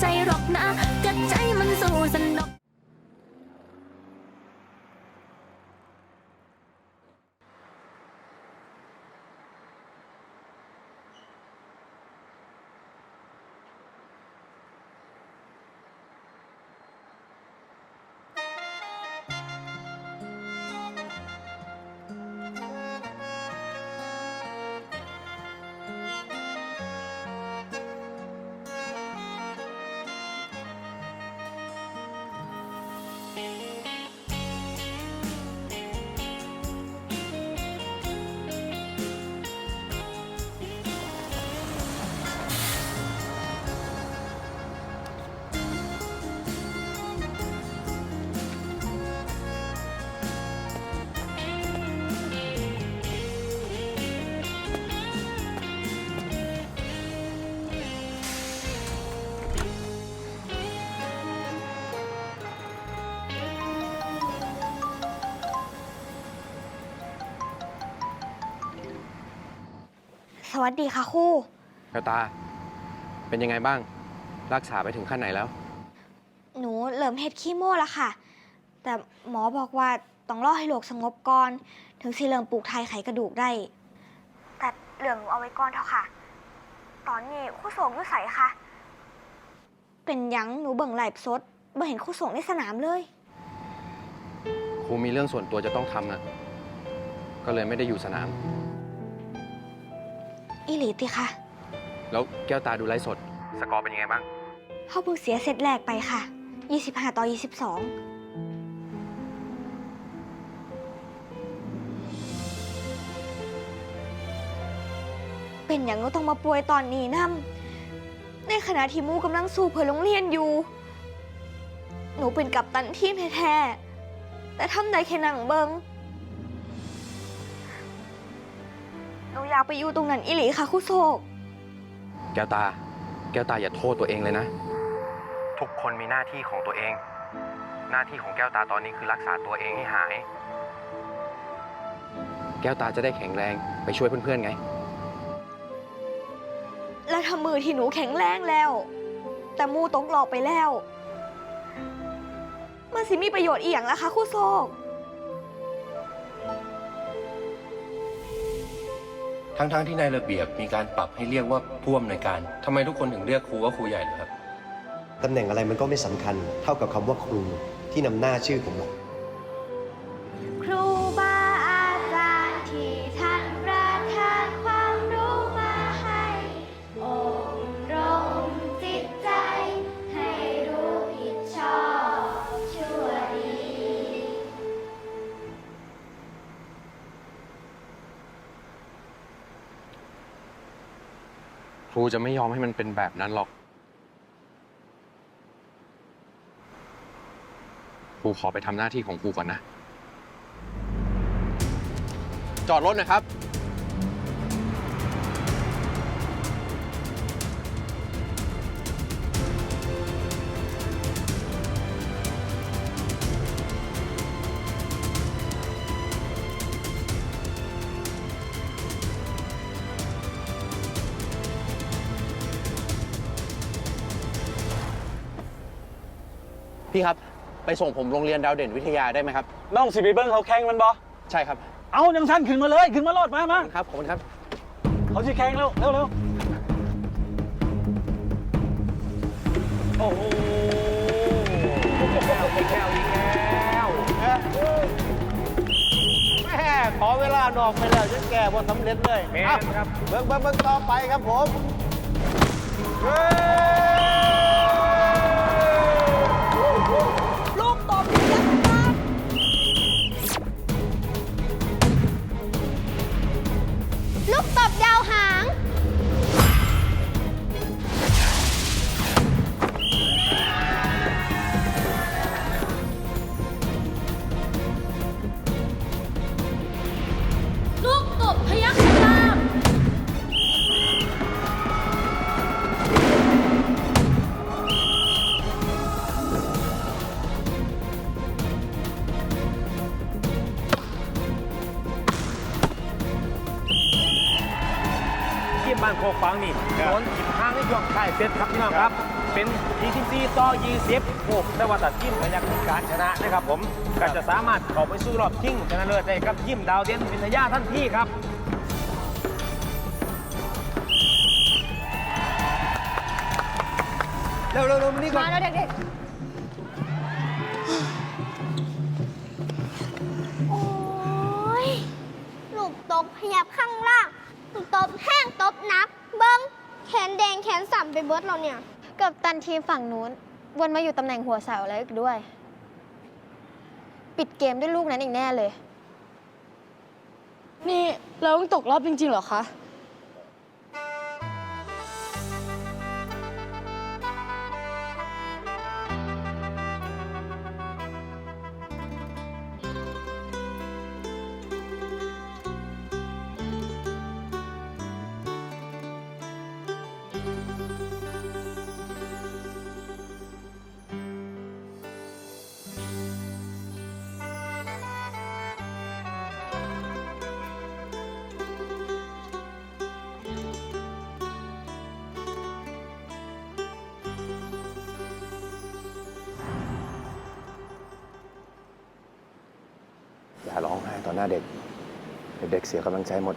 ใจหรอกนะกระใจ วัสดีค่ะครูแก้วตา เป็นยังไงบ้าง รักษาไปถึงขั้นไหนแล้ว หนูเริ่มเฮ็ดคีโมแล้วค่ะ แต่หมอบอกว่าต้องรอให้โรคสงบก่อนถึงสิเริ่มปลูกไทยไขกระดูกได้ แต่เรื่องหนูเอาไว้ก่อนเถอะค่ะ ตอนนี้ครู่โศกอยู่ใสค่ะ เป็นหยังหนูเบิ่งไลฟ์สดบ่เห็นครู่โศกในสนามเลย ครูมีเรื่องส่วนตัวจะต้องทำนะ ก็เลยไม่ได้อยู่สนาม อีหลีติค่ะแล้วแก้วตาดูไลฟ์สด สกอร์เป็นยังไงบ้าง เขาเพิ่งเสียเซตแรกไปค่ะ 25 ต่อ 22 เป็นอย่างก็ต้องมาป่วยตอนนี้นํในขณะที่หมูกำลังสู้เพื่อโรงเรียนอยู่ หนูเป็นกัปตันทีมแท้ๆแต่ทำได้แค่นั่งเบิง หนูอยากไปอยู่ตรงนั้นอีหลีค่ะคุโศก แก้วตา แก้วตาอย่าโทษตัวเองเลยนะ ทุกคนมีหน้าที่ของตัวเอง หน้าที่ของแก้วตาตอนนี้คือรักษาตัวเองให้หาย แก้วตาจะได้แข็งแรงไปช่วยเพื่อนๆไง และทำมือที่หนูแข็งแรงแล้ว แต่หมูตกหลอกไปแล้ว มันสิมีประโยชน์อีหยังล่ะคะครูโซก ทั้งๆที่ในระเบียบมีการปรับให้เรียกว่าผู้อำนวยการทำไมทุกคนถึงเรียกครูว่าครูใหญ่ล่ะครับ ตำแหน่งอะไรมันก็ไม่สำคัญ เท่ากับคำว่าครูที่นำหน้าชื่อผมหรอก รูจะไม่ยอมให้มันเป็นแบบนั้นหรอก ครูขอไปทำหน้าที่ของครูก่อนนะ จอดรถนะครับ พี่ครับ ไปส่งผมโรงเรียนดาวเด่นวิทยาได้ไหมครับ น้องสิไปเบิ้งเขาแข่งมันบ่ใช่ครับเอาจังสั้นขึ้นมาเลยขึ้นมาโลดมามาครับขอบคุณครับ เขาสิแข่งเร็วเร็วเร็วโอ้โหแก้วแก้วยิงแล้วแม่ขอเวลานอกไปแล้วจะแก้บนสำเร็จเลยแม่นอะครับ เบิ่งเบิ่งเบิ่งต่อไปครับผมเฮ้ พยัคฆ์ตามที่บ้านโคกฟังนี่โดนหินห้างในช่วงท้ายเซตครับพี่น้องครับ เป็น24ต่อ20โอ้แต่ว่าตัดทีมพยักการชนะนะครับผมก็จะสามารถเข้าไปสู่รอบชิงชนะเลิศได้กับทีมดาวเด่นวิทยาทันทีครับ เร็วเร็วเร็วมานี่ก่อนมาแล้วเด็กๆโอ้ยลูกตบขยับข้างล่าง ลูกตบแห้งตบหนักเบิ้งแขนแดงแขนสั่นไปเบิดเราเนี่ย กับตันทีมฝั่งนู้น วนมาอยู่ตำแหน่งหัวเสาแล้วอีกด้วย ปิดเกมด้วยลูกนั้นอีกแน่เลย นี่ เราต้องตกรอบจริงๆเหรอคะ ต่อหน้าเด็ก เด็กเสียกำลังใจหมด